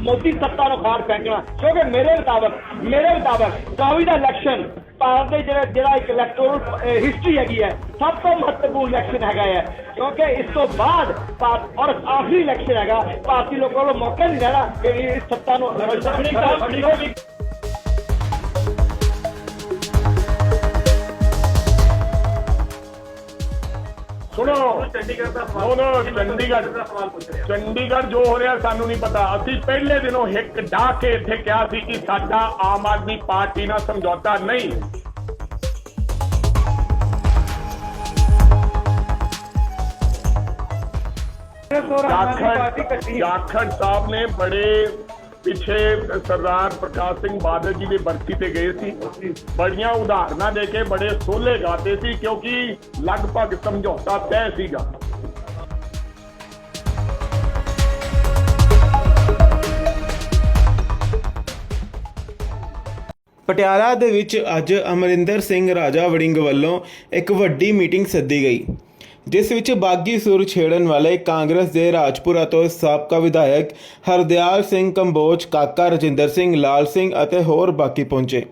ਮੋਦੀ ਸੱਤਾ ਨੂੰ ਖਾੜ ਫੈਂਕਣਾ ਕਿਉਂਕਿ ਮੇਰੇ ਮੁਤਾਬਕ ਮੇਰੇ ਮੁਤਾਬਕ 24 ਦਾ ਇਲੈਕਸ਼ਨ ਭਾਰਤ ਦੇ ਜਿਹੜਾ ਜਿਹੜਾ ਇੱਕ ਇਲੈਕਟੋਰਲ ਹਿਸਟਰੀ ਹੈਗੀ ਹੈ, ਸਭ ਤੋਂ ਮਹੱਤਵਪੂਰਨ ਇਲੈਕਸ਼ਨ ਹੈਗਾ ਹੈ। ਕਿਉਂਕਿ ਇਸ ਤੋਂ ਬਾਅਦ ਭਾਰਤ ਔਰ ਆਖਰੀ ਇਲੈਕਸ਼ਨ ਹੈਗਾ। ਭਾਰਤੀ ਲੋਕਾਂ ਨੂੰ ਮੌਕਾ ਨਹੀਂ ਰਹਿਣਾ ਕਿ ਇਸ ਸੱਤਾ ਨੂੰ ਸੁਣੋ। ਚੰਡੀਗੜ੍ਹ ਦਾ ਨੋ ਨੋ ਚੰਡੀਗੜ੍ਹ। ਸਵਾਲ ਪੁੱਛ ਰਿਹਾ। ਚੰਡੀਗੜ੍ਹ ਜੋ ਹੋ ਰਿਹਾ ਸਾਨੂੰ ਨਹੀਂ ਪਤਾ। ਅਸੀਂ ਪਹਿਲੇ ਦਿਨੋਂ ਹਿੱਕ ਢਾ ਕੇ ਇੱਥੇ ਕਿਹਾ ਸੀ ਕਿ ਸਾਡਾ ਆਮ ਆਦਮੀ ਪਾਰਟੀ ਨਾਲ ਸਮਝੌਤਾ ਨਹੀਂ। ਜਾਖੜ ਸਾਹਿਬ ਨੇ ਬੜੇ ਪਿੱਛੇ ਸਰਦਾਰ ਪ੍ਰਕਾਸ਼ ਸਿੰਘ ਬਾਦਲ ਜੀ ਦੀ ਬਰਸੀ ਤੇ ਗਏ ਸੀ। ਬੜੀਆਂ ਉਦਾਹਰਨਾਂ ਦੇ ਕੇ ਬੜੇ ਸੋਲੇ ਗਾਤੇ ਸੀ ਕਿਉਂਕਿ ਲਗਭਗ ਸਮਝੌਤਾ ਤੈਅ ਸੀਗਾ। ਪਟਿਆਲਾ ਦੇ ਵਿੱਚ ਅੱਜ ਅਮਰਿੰਦਰ ਸਿੰਘ ਰਾਜਾ ਵੜਿੰਗ ਵੱਲੋਂ ਇੱਕ ਵੱਡੀ ਮੀਟਿੰਗ ਸੱਦੀ ਗਈ। ਜਿਸ ਵਿੱਚ ਬਾਗੀ ਸੁਰ ਛੇੜਨ ਵਾਲੇ ਕਾਂਗਰਸ ਦੇ ਰਾਜਪੁਰਾ ਤੋਂ ਸਾਬਕਾ ਵਿਧਾਇਕ ਹਰਦਿਆਲ ਸਿੰਘ ਕੰਬੋਜ, ਕਾਕਾ ਰਜਿੰਦਰ ਸਿੰਘ, ਲਾਲ ਸਿੰਘ ਅਤੇ ਹੋਰ ਬਾਕੀ ਪਹੁੰਚੇ।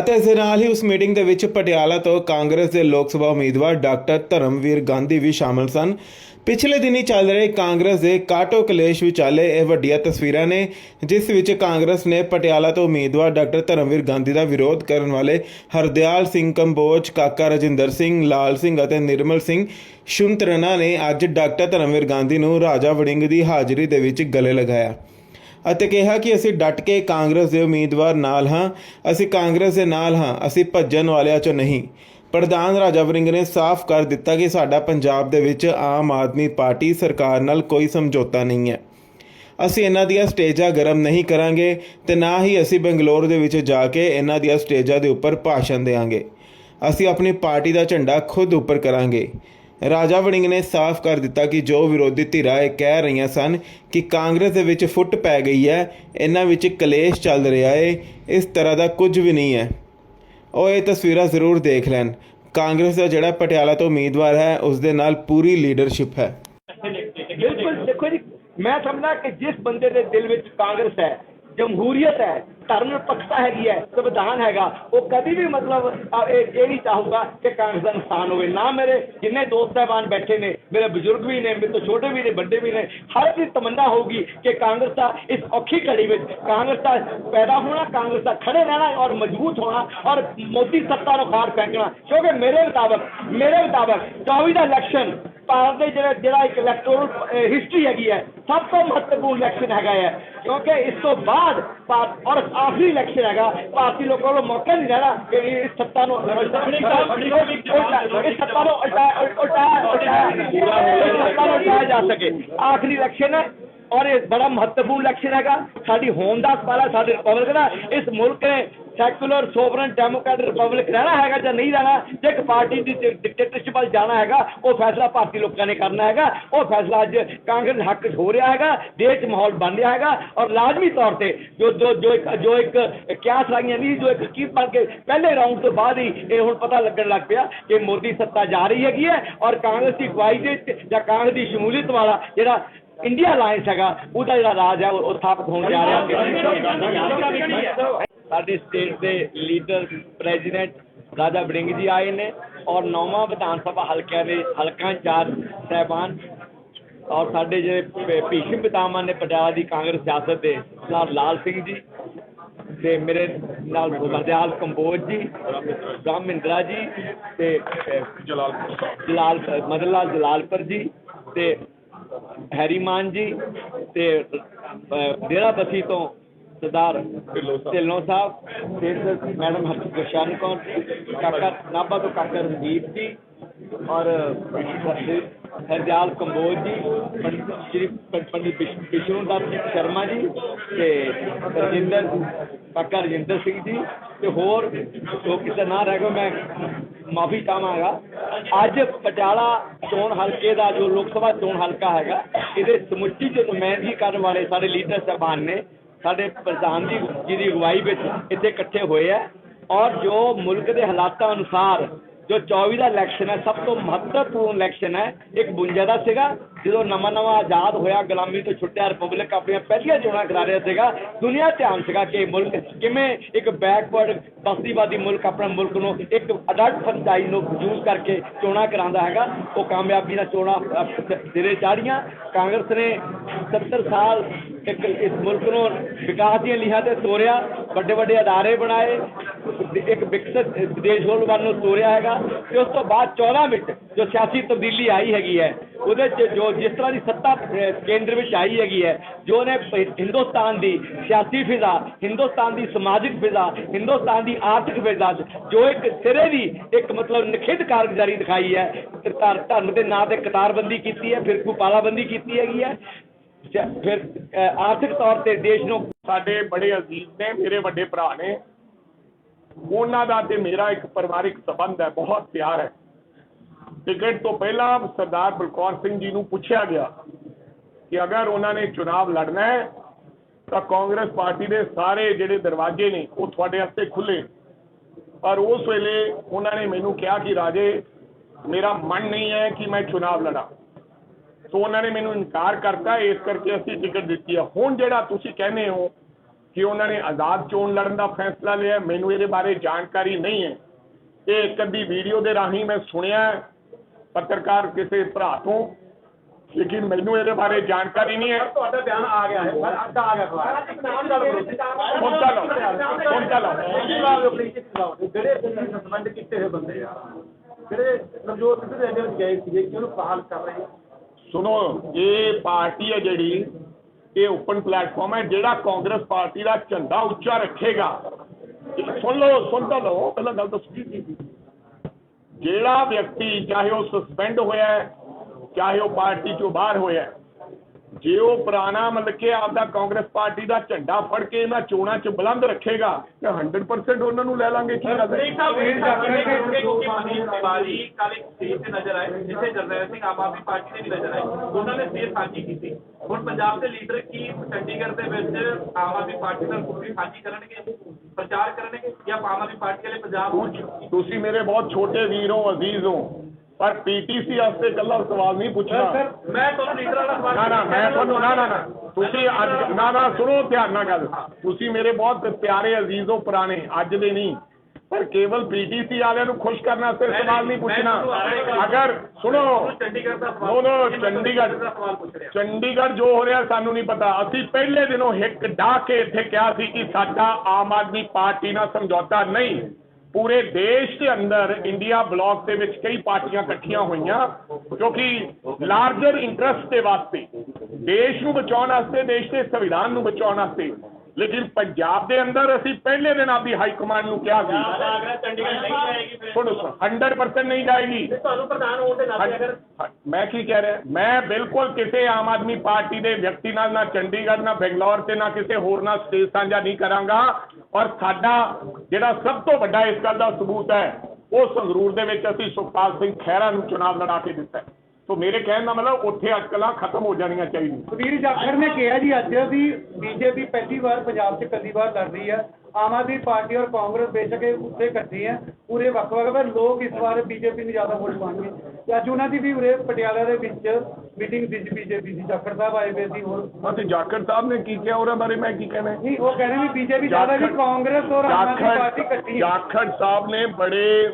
ਅਤੇ ਇਸ ਦੇ ਨਾਲ ਹੀ ਉਸ ਮੀਟਿੰਗ ਦੇ ਵਿੱਚ ਪਟਿਆਲਾ ਤੋਂ ਕਾਂਗਰਸ ਦੇ ਲੋਕ ਸਭਾ ਉਮੀਦਵਾਰ ਡਾਕਟਰ ਧਰਮਵੀਰ ਗਾਂਧੀ ਵੀ ਸ਼ਾਮਲ ਸਨ। ਪਿਛਲੇ ਦਿਨੀ ਚੱਲ ਰਹੇ ਕਾਂਗਰਸ ਦੇ ਕਾਟੋ ਕਲੇਸ਼ ਵਿਚਾਲੇ ਇਹ ਵੱਡੀਆਂ ਤਸਵੀਰਾਂ ਨੇ, ਜਿਸ ਵਿੱਚ ਕਾਂਗਰਸ ਨੇ ਪਟਿਆਲਾ ਤੋਂ ਉਮੀਦਵਾਰ ਡਾਕਟਰ ਧਰਮਵੀਰ ਗਾਂਧੀ ਦਾ ਵਿਰੋਧ ਕਰਨ ਵਾਲੇ ਹਰਦਿਆਲ ਸਿੰਘ ਕੰਬੋਜ, ਕਾਕਾ ਰਜਿੰਦਰ ਸਿੰਘ, ਲਾਲ ਸਿੰਘ ਅਤੇ ਨਿਰਮਲ ਸਿੰਘ ਸ਼ੁੰਤਰਨਾ ਨੇ ਅੱਜ ਡਾਕਟਰ ਧਰਮਵੀਰ ਗਾਂਧੀ ਨੂੰ ਰਾਜਾ ਵੜਿੰਗ ਦੀ ਹਾਜ਼ਰੀ ਦੇ ਵਿੱਚ ਗਲੇ ਲਗਾਇਆ ਅਤੇ ਕਿਹਾ ਕਿ ਅਸੀਂ ਡਟ ਕੇ ਕਾਂਗਰਸ ਦੇ ਉਮੀਦਵਾਰ ਨਾਲ ਹਾਂ, ਅਸੀਂ ਕਾਂਗਰਸ ਦੇ ਨਾਲ ਹਾਂ, ਅਸੀਂ ਭੱਜਣ ਵਾਲਿਆਂ ਚੋਂ ਨਹੀਂ। ਪ੍ਰਧਾਨ ਰਾਜਾ ਵੜਿੰਗ ਨੇ ਸਾਫ਼ ਕਰ ਦਿੱਤਾ ਕਿ ਸਾਡਾ ਪੰਜਾਬ ਦੇ ਵਿੱਚ ਆਮ ਆਦਮੀ ਪਾਰਟੀ ਸਰਕਾਰ ਨਾਲ ਕੋਈ ਸਮਝੌਤਾ ਨਹੀਂ ਹੈ। ਅਸੀਂ ਇਹਨਾਂ ਦੀਆਂ ਸਟੇਜਾਂ ਗਰਮ ਨਹੀਂ ਕਰਾਂਗੇ ਤੇ ਨਾ ਹੀ ਅਸੀਂ ਬੰਗਲੌਰ ਦੇ ਵਿੱਚ ਜਾ ਕੇ ਇਹਨਾਂ ਦੀਆਂ ਸਟੇਜਾਂ ਦੇ ਉੱਪਰ ਭਾਸ਼ਣ ਦੇਵਾਂਗੇ। ਅਸੀਂ ਆਪਣੀ ਪਾਰਟੀ ਦਾ ਝੰਡਾ ਖੁਦ ਉੱਪਰ ਕਰਾਂਗੇ। ਰਾਜਾ ਵੜਿੰਗ ਨੇ ਸਾਫ਼ ਕਰ ਦਿੱਤਾ ਕਿ ਜੋ ਵਿਰੋਧੀ ਧਿਰਾਂ ਇਹ ਕਹਿ ਰਹੀਆਂ ਸਨ ਕਿ ਕਾਂਗਰਸ ਦੇ ਵਿੱਚ ਫੁੱਟ ਪੈ ਗਈ ਹੈ, ਇਹਨਾਂ ਵਿੱਚ ਕਲੇਸ਼ ਚੱਲ ਰਿਹਾ ਹੈ ਇਸ ਤਰ੍ਹਾਂ ਦਾ ਕੁਝ ਵੀ ਨਹੀਂ ਹੈ। ਉਹ ਇਹ ਤਸਵੀਰਾਂ ਜ਼ਰੂਰ ਦੇਖ ਲੈਣ। ਕਾਂਗਰਸ ਦਾ ਜਿਹੜਾ ਪਟਿਆਲਾ ਤੋਂ ਉਮੀਦਵਾਰ ਹੈ, ਉਸ ਦੇ ਨਾਲ ਪੂਰੀ ਲੀਡਰਸ਼ਿਪ ਹੈ। ਬਿਲਕੁਲ, ਦੇਖੋ ਜੀ, ਮੈਂ ਸਮਝਦਾ ਕਿ ਜਿਸ ਬੰਦੇ ਦੇ ਦਿਲ ਵਿੱਚ ਕਾਂਗਰਸ ਹੈ ਜਮਹੂਰੀਅਤ ਹੈ ਧਰਮ ਨਿਰਪੱਖਤਾ ਹੈਗੀ ਹੈ ਸੰਵਿਧਾਨ ਹੈਗਾ ਉਹ ਕਦੀ ਵੀ ਮਤਲਬ ਅ, ਇਹ ਇਹ ਨਹੀਂ ਚਾਹੂਗਾ ਕਿ ਕਾਂਗਰਸ ਦਾ ਨੁਕਸਾਨ ਹੋਵੇ ਨਾ ਮੇਰੇ ਜਿੰਨੇ ਦੋਸਤ ਸਾਹਿਬਾਨ ਬੈਠੇ ਨੇ ਮੇਰੇ ਬਜ਼ੁਰਗ ਵੀ ਨੇ ਮੇਰੇ ਤੋਂ ਛੋਟੇ ਵੀ ਨੇ ਵੱਡੇ ਵੀ ਨੇ ਹਰ ਦੀ ਤਮੰਨਾ ਹੋਊਗੀ ਕਿ ਕਾਂਗਰਸ ਦਾ ਇਸ ਔਖੀ ਘੜੀ ਵਿੱਚ ਕਾਂਗਰਸ ਦਾ ਪੈਦਾ ਹੋਣਾ ਕਾਂਗਰਸ ਦਾ ਖੜੇ ਰਹਿਣਾ ਔਰ ਮਜ਼ਬੂਤ ਹੋਣਾ ਔਰ ਮੋਦੀ ਸੱਤਾ ਨੂੰ ਖਾੜ ਫੈਂਕਣਾ ਕਿਉਂਕਿ ਮੇਰੇ ਮੁਤਾਬਕ ਮੇਰੇ ਮੁਤਾਬਕ 24 ਦਾ ਇਲੈਕਸ਼ਨ ਭਾਰਤ ਦੇ ਜਿਹੜਾ ਜਿਹੜਾ ਇੱਕ ਇਲੈਕਟੋਰਲ ਹਿਸਟਰੀ ਹੈਗੀ ਹੈ ਸਭ ਤੋਂ ਮਹੱਤਵਪੂਰਨ ਇਲੈਕਸ਼ਨ ਹੈਗਾ ਹੈ ਕਿਉਂਕਿ ਇਸ ਤੋਂ ਬਾਅਦ ਭਾਰਤ ਔਰ ਆਖਰੀ ਇਲੈਕਸ਼ਨ ਹੈਗਾ ਭਾਰਤੀ ਲੋਕਾਂ ਨੂੰ ਮੌਕਾ ਨਹੀਂ ਰਹਿਣਾ ਕਿ ਇਸ ਸੱਤਾ ਨੂੰ ਇਸ ਸੱਤਾ ਨੂੰ ਉਲਟਾ ਉਲਟਾ ਉਲਟਾ ਇਸ ਸੱਤਾ ਨੂੰ ਉਲਟਾਇਆ ਜਾ ਸਕੇ ਆਖਰੀ ਇਲੈਕਸ਼ਨ ਹੈ ਔਰ ਇਹ ਬੜਾ ਮਹੱਤਵਪੂਰਨ ਇਲੈਕਸ਼ਨ ਹੈਗਾ ਸਾਡੀ ਹੋਂਦ ਦਾ ਸਵਾਲ ਹੈ ਸਾਡੇ ਰਿਪਬਲਿਕ ਦਾ ਇਸ ਮੁਲਕ ਨੇ ਸੈਕੂਲਰ ਸੋਵਰਨ ਡੈਮੋਕ੍ਰੈਟ ਰਿਪਬਲਿਕ ਰਹਿਣਾ ਹੈਗਾ ਜਾਂ ਨਹੀਂ ਰਹਿਣਾ, ਜੇ ਇੱਕ ਪਾਰਟੀ ਦੀ ਡਿਕਟੇਟਰਸ਼ਿਪ ਵੱਲ ਜਾਣਾ ਹੈਗਾ, ਉਹ ਫੈਸਲਾ ਭਾਰਤੀ ਲੋਕਾਂ ਨੇ ਕਰਨਾ ਹੈਗਾ, ਉਹ ਫੈਸਲਾ ਅੱਜ ਕਾਂਗਰਸ ਹੱਕ 'ਚ ਹੋ ਰਿਹਾ ਹੈਗਾ, ਦੇਸ਼ 'ਚ ਮਾਹੌਲ ਬਣ ਰਿਹਾ ਹੈਗਾ ਔਰ ਲਾਜ਼ਮੀ ਤੌਰ ਤੇ ਜੋ ਜੋ ਜੋ ਇੱਕ ਜੋ ਇੱਕ ਕਿਆਸ ਲਾਈਆਂ ਨਹੀਂ, ਜੋ ਇੱਕ ਕੀ ਬਣ ਕੇ ਪਹਿਲੇ ਰਾਊਂਡ ਤੋਂ ਬਾਅਦ ਹੀ ਇਹ ਹੁਣ ਪਤਾ ਲੱਗਣ ਲੱਗ ਪਿਆ ਕਿ ਮੋਦੀ ਸੱਤਾ ਜਾ ਰਹੀ ਹੈਗੀ ਹੈ ਔਰ ਕਾਂਗਰਸ ਦੀ ਅਗਵਾਈ ਦੇ ਜਾਂ ਕਾਂਗਰਸ ਦੀ ਸ਼ਮੂਲੀਅਤ ਵਾਲਾ ਜਿਹੜਾ ਇੰਡੀਆ ਅਲਾਈਅੰਸ ਹੈਗਾ, ਉਹਦਾ ਜਿਹੜਾ ਰਾਜ ਹੈ, ਉਹ ਉਹ ਸਥਾਪਿਤ ਹੋਣ ਜਾ ਰਿਹਾ ਸਾਡੇ ਸਟੇਟ ਦੇ ਲੀਡਰ ਪ੍ਰੈਜ਼ੀਡੈਂਟ ਰਾਜਾ ਵੜਿੰਗ ਜੀ ਆਏ ਨੇ ਔਰ ਨੌਵਾਂ ਵਿਧਾਨ ਸਭਾ ਹਲਕਿਆਂ ਦੇ ਹਲਕਾ ਇੰਚਾਰਜ ਸਹਿਬਾਨ ਔਰ ਸਾਡੇ ਜਿਹੜੇ ਭੀਸ਼ਮ ਪਿਤਾਮਹ ਨੇ ਪਟਿਆਲਾ ਦੀ ਕਾਂਗਰਸ ਸਿਆਸਤ ਦੇ ਸਰਦਾਰ ਲਾਲ ਸਿੰਘ ਜੀ ਤੇ ਮੇਰੇ ਨਾਲ ਹਰਦਿਆਲ ਕੰਬੋਜ ਜੀ ਰਾਮ ਮਿੰਦਰਾ ਜੀ ਤੇ ਅਹ, ਜਲਾਲ ਮਦਨ ਲਾਲ ਜਲਾਲਪੁਰ ਜੀ ਤੇ ਹੈਰੀਮਾਨ ਜੀ ਤੇ ਡੇਰਾ ਬਸੀ ਤੋਂ ਸਰਦਾਰ ਢਿੱਲੋਂ ਸਾਹਿਬ। ਤੇ ਮੈਡਮ ਹਰਗੁਰਸ਼ਨ ਕੌਰ ਕਾਕਾ ਨਾਭਾ ਤੋਂ ਕਾਕਾ ਰਣਜੀਤ ਜੀ ਔਰ ਹਰਦਿਆਲ ਕੰਬੋਜ ਜੀ ਸ਼੍ਰੀ ਪੰਡਿਤ ਵਿਸ਼- ਵਿਸ਼ਨੂੰ ਦੱਤ ਸ਼ਰਮਾ ਜੀ ਤੇ ਰਜਿੰਦਰ ਕਾਕਾ ਰਜਿੰਦਰ ਸਿੰਘ ਜੀ ਤੇ ਹੋਰ ਜੋ ਕਿਸੇ ਨਾ ਰਹਿ ਗਏ ਮੈਂ ਮਾਫੀ ਚਾਹਾਂਗਾ। ਅੱਜ ਪਟਿਆਲਾ ਚੋਣ ਹਲਕੇ ਦਾ ਜੋ ਲੋਕ ਸਭਾ ਚੋਣ ਹਲਕਾ ਹੈਗਾ ਇਹਦੇ ਸਮੁੱਚੀ ਜੋ ਨੁਮਾਇੰਦਗੀ ਕਰਨ ਵਾਲੇ ਸਾਡੇ ਲੀਡਰ ਸਾਹਿਬਾਨ ਨੇ ਸਾਡੇ ਪ੍ਰਧਾਨ ਜੀ ਜੀ ਦੀ ਅਗਵਾਈ ਵਿੱਚ ਇੱਥੇ ਇਕੱਠੇ ਹੋਏ ਆ। ਔਰ ਜੋ ਮੁਲਕ ਦੇ ਹਾਲਾਤਾਂ ਅਨੁਸਾਰ ਜੋ 24 ਦਾ ਇਲੈਕਸ਼ਨ ਹੈ ਸਭ ਤੋਂ ਮਹੱਤਵਪੂਰਨ ਇਲੈਕਸ਼ਨ ਹੈ ਇੱਕ 52 ਦਾ ਸੀਗਾ। ਜਦੋਂ ਨਵਾਂ ਨਵਾਂ ਆਜ਼ਾਦ ਹੋਇਆ ਗੁਲਾਮੀ ਤੋਂ ਛੁੱਟਿਆ ਰਿਪਬਲਿਕ ਆਪਣੀਆਂ ਪਹਿਲੀਆਂ ਚੋਣਾਂ ਕਰਾ ਰਿਹਾ ਸੀਗਾ ਦੁਨੀਆ ਧਿਆਨ ਸੀਗਾ ਕਿ ਮੁਲਕ ਕਿਵੇਂ ਇੱਕ ਬੈਕਵਰਡ ਬਸਤੀਵਾਦੀ ਮੁਲਕ ਆਪਣਾ ਮੁਲਕ ਨੂੰ ਇੱਕ ਅਡਲਟ ਫਰਜ਼ਾਈ ਨੂੰ ਯੂਜ਼ ਕਰਕੇ ਚੋਣਾਂ ਕਰਾਉਂਦਾ ਹੈਗਾ। ਉਹ ਕਾਮਯਾਬੀ ਨਾਲ ਚੋਣਾਂ ਅਹ, ਸਿਰੇ ਚਾੜੀਆਂ ਕਾਂਗਰਸ ਨੇ 70 ਸਾਲ ਇੱਕ ਇਸ ਮੁਲਕ ਨੂੰ ਵਿਕਾਸ ਦੀਆਂ ਲੀਹਾਂ ਤੇ ਤੋਰਿਆ, ਵੱਡੇ ਵੱਡੇ ਅਦਾਰੇ ਬਣਾਏ ਇੱਕ ਵਿਕਸਿਤ ਦੇਸ਼ ਹੋਣ ਵੱਲ ਨੂੰ ਤੋਰਿਆ ਹੈਗਾ ਤੇ ਉਸ ਤੋਂ ਬਾਅਦ 14 ਵਿੱਚ ਜੋ ਸਿਆਸੀ ਤਬਦੀਲੀ ਆਈ ਹੈਗੀ ਹੈ, ਉਹਦੇ 'ਚ ਜੋ ਜਿਸ ਤਰ੍ਹਾਂ ਦੀ ਸੱਤਾ ਕੇਂਦਰ ਵਿੱਚ ਆਈ ਹੈਗੀ ਹੈ, ਜੋ ਨੇ ਹਿੰਦੁਸਤਾਨ ਦੀ ਸਿਆਸੀ ਫਿਜ਼ਾ, ਹਿੰਦੁਸਤਾਨ ਦੀ ਸਮਾਜਿਕ ਫਿਜ਼ਾ, ਹਿੰਦੁਸਤਾਨ ਦੀ ਆਰਥਿਕ ਫਿਜ਼ਾ 'ਚ ਜੋ ਇੱਕ ਸਿਰੇ ਦੀ ਇੱਕ ਮਤਲਬ ਨਿਖਿੱਧ ਕਾਰਗੁਜ਼ਾਰੀ ਦਿਖਾਈ ਹੈ, ਧਰਮ ਦੇ ਨਾਂ ਤੇ ਕਤਾਰਬੰਦੀ ਕੀਤੀ ਹੈ, ਫਿਰ ਪਾਲਾਬੰਦੀ ਕੀਤੀ ਹੈਗੀ ਹੈ ਫਿਰ ਆਰਥਿਕ ਤੌਰ ਤੇ ਦੇਸ਼ ਨੂੰ ਸਾਡੇ ਬੜੇ ਅਜ਼ੀਜ਼ ਨੇ, ਮੇਰੇ ਵੱਡੇ ਭਰਾ ਨੇ। ਉਹਨਾਂ ਦਾ ਤੇ ਮੇਰਾ ਇੱਕ ਪਰਿਵਾਰਿਕ ਸਬੰਧ ਹੈ, ਬਹੁਤ ਪਿਆਰ ਹੈ। ਟਿਕਟ ਤੋਂ ਪਹਿਲਾਂ ਸਰਦਾਰ ਬਲਕੌਰ ਸਿੰਘ ਜੀ ਨੂੰ ਪੁੱਛਿਆ ਗਿਆ ਕਿ ਅਗਰ ਉਹਨਾਂ ਨੇ ਚੁਣਾਵ ਲੜਨਾ ਹੈ, ਤਾਂ ਕਾਂਗਰਸ ਪਾਰਟੀ ਦੇ ਸਾਰੇ ਜਿਹੜੇ ਦਰਵਾਜ਼ੇ ਨੇ, ਉਹ ਤੁਹਾਡੇ ਵਾਸਤੇ ਖੁੱਲੇ ਪਰ ਉਸ ਵੇਲੇ ਉਹਨਾਂ ਨੇ ਮੈਨੂੰ ਕਿਹਾ ਕਿ ਰਾਜੇ, ਮੇਰਾ ਮਨ ਨਹੀਂ ਹੈ ਕਿ ਮੈਂ ਚੁਣਾਵ ਲੜਾਂ। ਸੋ ਉਹਨਾਂ ਨੇ ਮੈਨੂੰ ਇਨਕਾਰ ਕਰਤਾ ਇਸ ਕਰਕੇ ਅਸੀਂ ਟਿਕਟ ਦਿੱਤੀ ਹੈ ਹੁਣ ਜਿਹੜਾ ਤੁਸੀਂ ਕਹਿੰਦੇ ਹੋ ਕਿ ਉਹਨਾਂ ਨੇ ਆਜ਼ਾਦ ਚੋਣ ਲੜਨ ਦਾ ਫੈਸਲਾ ਲਿਆ ਮੈਨੂੰ ਇਹਦੇ ਬਾਰੇ ਜਾਣਕਾਰੀ ਨਹੀਂ ਹੈ। ਇਹ ਇੱਕ ਅੱਧੀ ਵੀਡੀਓ ਦੇ ਰਾਹੀਂ ਮੈਂ ਸੁਣਿਆ ਹੈ, ਪੱਤਰਕਾਰ ਕਿਸੇ ਭਰਾ ਤੋਂ ਲੇਕਿਨ ਮੈਨੂੰ ਇਹਦੇ ਬਾਰੇ ਜਾਣਕਾਰੀ ਨਹੀਂ ਹੈ। ਤੁਹਾਡਾ ਬਿਆਨ ਆ ਗਿਆ ਹੈ ਅੱਧਾ ਆ ਗਿਆ ਹੁਣ ਚੱਲੋ ਹੁਣ ਚੱਲੋ। ਜਿਹੜੇ ਸਸਪੈਂਡ ਕੀਤੇ ਹੋਏ ਬੰਦੇ ਆ ਜਿਹੜੇ ਨਵਜੋਤ ਸਿੰਘ ਦੇ ਵਿੱਚ ਗਏ ਸੀਗੇ ਕਿ ਉਹਨੂੰ ਬਹਾਲ ਕਰ ਰਹੇ ਆ। ਸੁਣੋ ਇਹ ਪਾਰਟੀ ਹੈ ਜਿਹੜੀ ਇਹ ਓਪਨ ਪਲੇਟਫਾਰਮ ਹੈ ਜਿਹੜਾ ਕਾਂਗਰਸ ਪਾਰਟੀ ਦਾ ਝੰਡਾ ਉੱਚਾ ਰੱਖੇਗਾ। ਸੁਣ ਲਓ ਸੁਣ ਤਾਂ ਲਓ ਪਹਿਲਾਂ ਗੱਲ ਤਾਂ ਸੁਣੀ ਸੀ। ਜਿਹੜਾ ਵਿਅਕਤੀ ਚਾਹੇ ਉਹ ਸਸਪੈਂਡ ਹੋਇਆ ਹੈ ਚਾਹੇ ਉਹ ਪਾਰਟੀ ਚੋਂ ਬਾਹਰ ਹੋਇਆ ਹੈ, ਜੇ ਉਹ ਪੁਰਾਣਾ ਮਤਲਬ ਕਿ ਆਪਦਾ ਕਾਂਗਰਸ ਪਾਰਟੀ ਦਾ ਝੰਡਾ ਫੜ ਕੇ ਇਹਨਾਂ ਚੋਣਾਂ 'ਚ ਬੁਲੰਦ ਰੱਖੇਗਾ ਤੇ 100% ਉਹਨਾਂ ਨੂੰ ਲੈ ਲਾਂਗੇ ਕੀ ਗੱਲ ਹੈ? ਬਾਰੀ ਕੱਲ ਇੱਕ ਸਟੇਜ ਤੇ ਨਜ਼ਰ ਆਏ ਜਿੱਥੇ ਜਰਨੈਲ ਸਿੰਘ ਆਮ ਆਦਮੀ ਪਾਰਟੀ ਦੇ ਵੀ ਨਜ਼ਰ ਆਏ ਉਹਨਾਂ ਨੇ ਸਟੇਜ ਸਾਂਝੀ ਕੀਤੀ। ਹੁਣ ਪੰਜਾਬ ਦੇ ਲੀਡਰ ਕੀ ਚੰਡੀਗੜ੍ਹ ਦੇ ਵਿੱਚ ਆਮ ਆਦਮੀ ਪਾਰਟੀ ਨਾਲ ਪੂਰੀ ਸਾਂਝੀ ਕਰਨਗੇ ਪ੍ਰਚਾਰ ਕਰਨਗੇ ਜਾਂ ਆਮ ਆਦਮੀ ਪਾਰਟੀ ਵਾਲੇ ਪੰਜਾਬ ਤੁਸੀਂ ਮੇਰੇ ਬਹੁਤ ਛੋਟੇ ਵੀਰ ਹੋ ਅਜ਼ੀਜ਼ ਹੋ। ਪਰ ਪੀਟੀਸੀ ਵਾਸਤੇ ਇਕੱਲਾ ਸਵਾਲ ਨਹੀਂ ਪੁੱਛਣਾ। ਮੈਂ ਤੁਹਾਨੂੰ ਲੀਡਰ ਵਾਲਾ ਸਵਾਲ ਨਾ ਨਾ ਮੈਂ ਤੁਹਾਨੂੰ ਨਾ ਨਾ ਤੁਸੀਂ ਅੱਜ ਨਾ ਨਾ ਸੁਣੋ ਧਿਆਨ ਨਾਲ ਗੱਲ। ਤੁਸੀਂ ਮੇਰੇ ਬਹੁਤ ਪਿਆਰੇ ਅਜ਼ੀਜ਼ ਹੋ ਪੁਰਾਣੇ ਅੱਜ ਦੇ ਨਹੀਂ। ਪਰ ਕੇਵਲ ਪੀਟੀਸੀ ਵਾਲਿਆਂ ਨੂੰ ਖੁਸ਼ ਕਰਨ ਵਾਸਤੇ ਸਵਾਲ ਨਹੀਂ ਪੁੱਛਣਾ। ਅਗਰ ਸੁਣੋ। ਚੰਡੀਗੜ੍ਹ ਦਾ ਚੰਡੀਗੜ੍ਹ। ਸਵਾਲ ਪੁੱਛ ਰਿਹਾ। ਚੰਡੀਗੜ੍ਹ ਜੋ ਹੋ ਰਿਹਾ ਸਾਨੂੰ ਨਹੀਂ ਪਤਾ। ਅਸੀਂ ਪਹਿਲੇ ਦਿਨੋਂ ਹਿੱਕ ਢਾ ਕੇ ਇੱਥੇ ਕਿਹਾ ਸੀ ਕਿ ਸਾਡਾ ਆਮ ਆਦਮੀ ਪਾਰਟੀ ਨਾਲ ਸਮਝੌਤਾ ਨਹੀਂ। ਪੂਰੇ ਦੇਸ਼ ਦੇ ਅੰਦਰ ਇੰਡੀਆ ਬਲਾਕ ਦੇ ਵਿੱਚ ਕਈ ਪਾਰਟੀਆਂ ਇਕੱਠੀਆਂ ਹੋਈਆਂ ਕਿਉਂਕਿ ਲਾਰਜਰ ਇੰਟਰਸਟ ਦੇ ਵਾਸਤੇ ਦੇਸ਼ ਨੂੰ ਬਚਾਉਣ ਵਾਸਤੇ ਦੇਸ਼ ਦੇ ਸੰਵਿਧਾਨ ਨੂੰ ਬਚਾਉਣ ਵਾਸਤੇ ਲੇਕਿਨ ਪੰਜਾਬ ਦੇ ਅੰਦਰ ਅਸੀਂ ਪਹਿਲੇ ਦਿਨ ਆਪਦੀ ਹਾਈ ਕਮਾਂਡ ਨੂੰ ਕਿਹਾ ਸੀ। ਸੁਣੋ ਸੁਣੋ 100% ਨਹੀਂ ਜਾਏਗੀ। ਤੁਹਾਨੂੰ ਪ੍ਰਧਾਨ ਹੋਣ ਦੇ ਨਾਤੇ ਅਗਰ ਮੈਂ ਕੀ ਕਹਿ ਰਿਹਾ ਮੈਂ ਬਿਲਕੁਲ ਕਿਸੇ ਆਮ ਆਦਮੀ ਪਾਰਟੀ ਦੇ ਵਿਅਕਤੀ ਨਾਲ ਨਾ ਚੰਡੀਗੜ੍ਹ ਨਾ ਬੰਗਲੌਰ ਤੇ ਨਾ ਕਿਸੇ ਹੋਰ ਨਾਲ ਸਟੇਜ ਸਾਂਝਾ ਨਹੀਂ ਕਰਾਂਗਾ। ਔਰ ਸਾਡਾ ਜਿਹੜਾ ਸਭ ਤੋਂ ਵੱਡਾ ਇਸ ਗੱਲ ਦਾ ਸਬੂਤ ਹੈ, ਉਹ ਸੰਗਰੂਰ ਦੇ ਵਿੱਚ ਅਸੀਂ ਸੁਖਪਾਲ ਸਿੰਘ ਖਹਿਰਾ ਨੂੰ ਚੁਣਾਵ ਲੜਾ ਕੇ ਦਿੱਤਾ ਸੋ ਮੇਰੇ ਕਹਿਣ ਦਾ ਮਤਲਬ ਉੱਥੇ ਅਟਕਲਾਂ ਖਤਮ ਹੋ ਜਾਣੀਆਂ ਚਾਹੀਦੀਆਂ। ਵੀਰ ਜਾਖੜ ਨੇ ਕਿਹਾ ਜੀ ਅੱਜ ਵੀ ਬੀਜੇਪੀ ਪਹਿਲੀ ਵਾਰ ਪੰਜਾਬ 'ਚ ਪਹਿਲੀ ਵਾਰ ਲੜ ਰਹੀ ਹੈ। ਆਮ ਆਦਮੀ ਪਾਰਟੀ ਔਰ ਕਾਂਗਰਸ ਬੇਸ਼ੱਕ ਉੱਤੇ ਇਕੱਠੇ ਹੈ ਪੂਰੇ ਵੱਖ ਵੱਖ ਪਰ ਲੋਕ ਇਸ ਵਾਰ ਬੀਜੇਪੀ ਨੂੰ ਜ਼ਿਆਦਾ ਵੋਟ ਪਾਉਣਗੇ। ਤੇ ਅੱਜ ਉਹਨਾਂ ਦੀ ਵੀ ਉਰੇ ਪਟਿਆਲਾ ਦੇ ਵਿੱਚ ਮੀਟਿੰਗ ਸੀ ਬੀਜੇਪੀ ਦੀ ਜਾਖੜ ਸਾਹਿਬ ਆਏ ਹੋਏ ਸੀ ਹੋਰ। ਅਤੇ ਜਾਖੜ ਸਾਹਿਬ ਨੇ ਕੀ ਕਿਹਾ ਉਹਦੇ ਬਾਰੇ ਮੈਂ ਕੀ ਕਹਿਣਾ? ਨਹੀਂ ਉਹ ਕਹਿੰਦੇ ਵੀ ਬੀਜੇਪੀ ਜ਼ਿਆਦਾ ਵੀ ਕਾਂਗਰਸ ਔਰ ਆਮ ਆਦਮੀ ਪਾਰਟੀ ਇਕੱਠੀ ਜਾਖੜ ਸਾਹਿਬ ਨੇ ਬੜੇ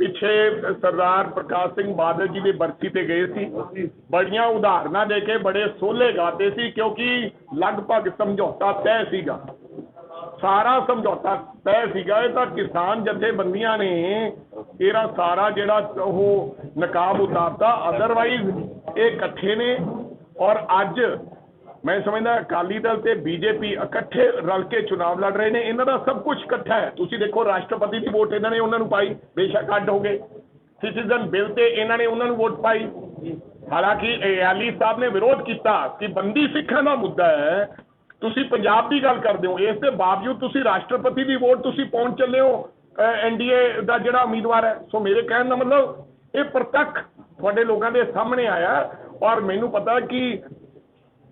ਪਿੱਛੇ ਸਰਦਾਰ ਪ੍ਰਕਾਸ਼ ਸਿੰਘ ਬਾਦਲ ਜੀ ਦੀ ਬਰਸੀ ਤੇ ਗਏ ਸੀ। ਬੜੀਆਂ ਉਦਾਹਰਨਾਂ ਦੇ ਕੇ ਬੜੇ ਸੋਲੇ ਗਾਤੇ ਸੀ ਕਿਉਂਕਿ ਲਗਭਗ ਸਮਝੌਤਾ ਤੈਅ ਸੀਗਾ। ਸਾਰਾ ਸਮਝੌਤਾ ਤੈਅ ਸੀਗਾ। ਇਹ ਤਾਂ ਕਿਸਾਨ ਜਥੇਬੰਦੀਆਂ ਨੇ ਇਹਦਾ ਸਾਰਾ ਜਿਹੜਾ ਉਹ ਨਕਾਬ ਉਤਾਰਤਾ। ਅਦਰਵਾਈਜ਼ ਇਹ ਇਕੱਠੇ ਨੇ ਔਰ ਅੱਜ ਮੈਂ ਸਮਝਦਾ ਅਕਾਲੀ ਦਲ ਤੇ ਬੀਜੇਪੀ ਇਕੱਠੇ ਰਲ ਕੇ ਚੁਣਾਵ ਲੜ ਰਹੇ ਨੇ, ਇਹਨਾਂ ਦਾ ਸਭ ਕੁਝ ਇਕੱਠਾ ਹੈ। ਤੁਸੀਂ ਦੇਖੋ, ਰਾਸ਼ਟਰਪਤੀ ਦੀ ਵੋਟ ਇਹਨਾਂ ਨੇ ਉਹਨਾਂ ਨੂੰ ਪਾਈ, ਬੇਸ਼ੱਕ ਅੱਡ ਹੋ ਗਏ। ਸਿਟੀਜ਼ਨ ਬਿੱਲ ਤੇ ਇਹਨਾਂ ਨੇ ਉਹਨਾਂ ਨੂੰ ਵੋਟ ਪਾਈ। ਹਾਲਾਂਕਿ ਅਲੀ ਸਾਹਿਬ ਨੇ ਵਿਰੋਧ ਕੀਤਾ ਕਿ ਬੰਦੀ ਸਿੱਖਾਂ ਦਾ ਮੁੱਦਾ ਹੈ। ਤੁਸੀਂ ਪੰਜਾਬ ਦੀ ਗੱਲ ਕਰਦੇ ਹੋ, ਇਸ ਦੇ ਬਾਵਜੂਦ ਤੁਸੀਂ ਰਾਸ਼ਟਰਪਤੀ ਦੀ ਵੋਟ ਤੁਸੀਂ ਪਹੁੰਚ ਚੱਲੇ ਹੋ ਐਨਡੀਏ ਦਾ ਜਿਹੜਾ ਉਮੀਦਵਾਰ ਹੈ। ਸੋ ਮੇਰੇ ਕਹਿਣ ਦਾ ਮਤਲਬ, ਇਹ ਪ੍ਰਤੱਖ ਤੁਹਾਡੇ ਲੋਕਾਂ ਦੇ ਸਾਹਮਣੇ ਆਇਆ ਔਰ ਮੈਨੂੰ ਪਤਾ ਕਿ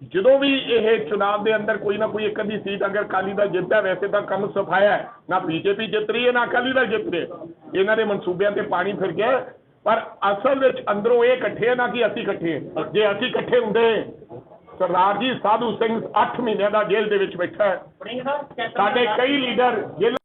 ਜਦੋਂ ਵੀ ਇਹ ਚੁਣਾਵ ਦੇ ਅੰਦਰ ਕੋਈ ਨਾ ਕੋਈ ਇੱਕ ਅੱਧੀ ਸੀਟ ਅਗਰ ਅਕਾਲੀ ਦਲ ਜਿੱਤਦਾ ਵੈਸੇ ਤਾਂ ਕੰਮ ਸਫਾਇਆ ਹੈ ਨਾ ਬੀਜੇਪੀ ਜਿੱਤ ਰਹੀ ਹੈ ਨਾ ਅਕਾਲੀ ਦਲ ਜਿੱਤ ਰਿਹਾ ਇਹਨਾਂ ਦੇ ਮਨਸੂਬਿਆਂ ਤੇ ਪਾਣੀ ਫਿਰ ਗਿਆ। ਪਰ ਅਸਲ ਵਿੱਚ ਅੰਦਰੋਂ ਇਹ ਇਕੱਠੇ ਨਾ ਕਿ ਅਸੀਂ ਇਕੱਠੇ। ਜੇ ਅਸੀਂ ਇਕੱਠੇ ਹੁੰਦੇ ਸਰਦਾਰ ਜੀ ਸਾਧੂ ਸਿੰਘ 8 ਮਹੀਨਿਆਂ ਦਾ ਜੇਲ੍ਹ ਦੇ ਵਿੱਚ ਬੈਠਾ ਹੈ ਸਾਡੇ ਕਈ ਲੀਡਰ ਜੇਲ੍ਹਾਂ